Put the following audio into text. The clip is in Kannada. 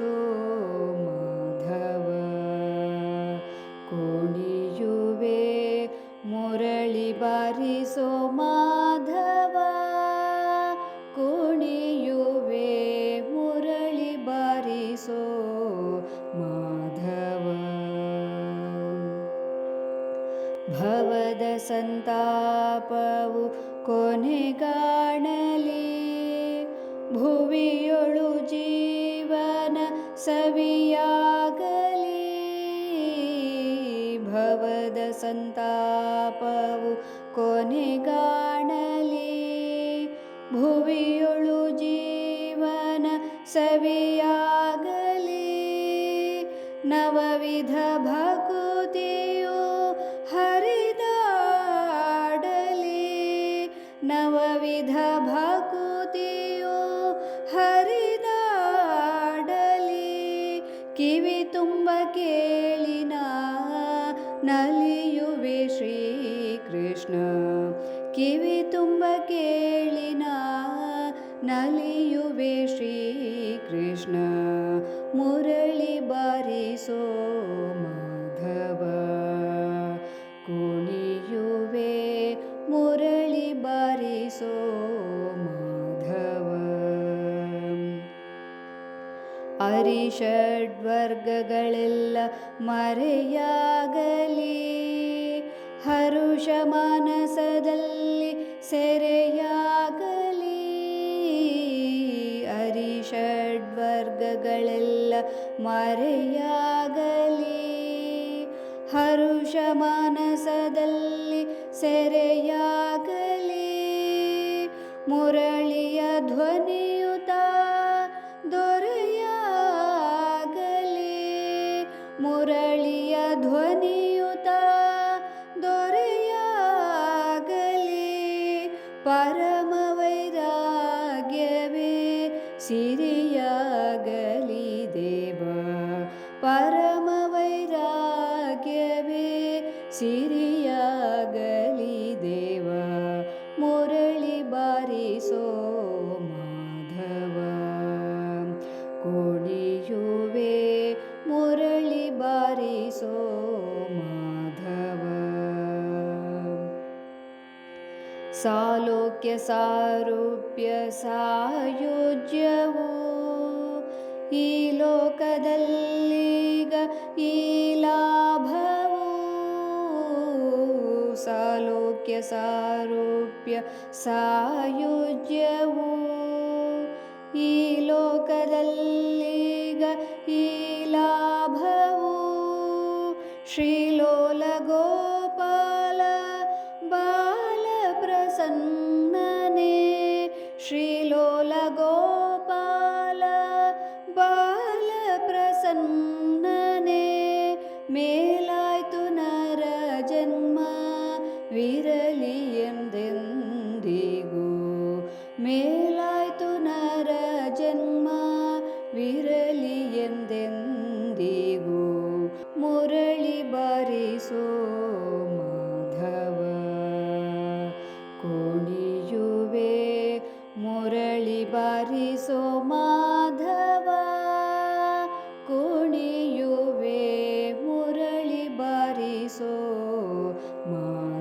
ो माधव कोडियुवे मुरळि मरळी बारिसो माधव कोणीयुवे मरळी बारिसो माधव भवद सन्ताप कोने काणले। भुविळु ಭವದ ಸಂತಾಪವು ಕೊನೆಗಾಣಲಿ. ಭುವಿಯೊಳು ಜೀವನ ಸವಿಯಾಗಲಿ. ನವವಿಧ ಭಕುತಿಯು ಹರಿದಾಡಲಿ. ನವವಿಧ ಭಕುತಿಯು ಹರಿದಾಡಲಿ. ಕಿವಿ ತುಂಬ ಕೇಳಿನ ನಲಿಯುವೆ ಶ್ರೀಕೃಷ್ಣ. ಕಿವಿ ತುಂಬ ಕೇಳಿನ ನಲಿಯುವೆ ಶ್ರೀಕೃಷ್ಣ. ಮುರಳಿ ಬಾರಿಸೋ ಅರಿಷಡ್ವರ್ಗಗಳೆಲ್ಲ ಮರೆಯಾಗಲಿ. ಹರುಷ ಮಾನಸದಲ್ಲಿ ಸೆರೆಯಾಗಲಿ. ಅರಿಷಡ್ವರ್ಗಗಳೆಲ್ಲ ಮರೆಯಾಗಲಿ. ಹರುಷ ಮಾನಸದಲ್ಲಿ ಸೆರೆಯಾಗಲಿ. ಮುರಳಿಯ ಧ್ವನಿಯುತ ಮುರಳಿಯ ಧ್ವನಿಯುತ ದೊರೆಯಾಗಲಿ ಪರಮ ವೈರಾಗ್ಯವೇ ಸಿರಿಯಾಗಲಿ ದೇವ ಪರಮ ವೈರಾಗ್ಯವೇ ಸಿರಿಯಾಗಲಿ ಮುರಳಿ ಬಾರಿಸೋ ಮಾಧವ ಸಾಲೋಕ್ಯ ಸಾರೂಪ್ಯ ಸಾಯುಜ್ಯವು ಈ ಲೋಕದಲ್ಲೀಗ ಈ ಲಾಭವು ಸಾಲೋಕ್ಯ ಸಾರೂಪ್ಯ ಸಾಯುಜ್ಯವು ಈ ಲೋಕದಲ್ಲೀಗ ಈ ಲಾಭವು श्रीलोलगोपाल बालप्रसन्नने श्रीलोलगोपाल बालप्रसन्नने मेलायतु नरजन्म विरलियं दिन्दिगो मे ಬಾರಿಸೋ ಮಾಧವ. ಕುಣಿಯುವೆ ಮುರಳಿ ಬಾರಿಸೋ ಮಾಧವ. ಕುಣಿಯುವೆ ಮುರಳಿ ಬಾರಿಸೋ ಮಾ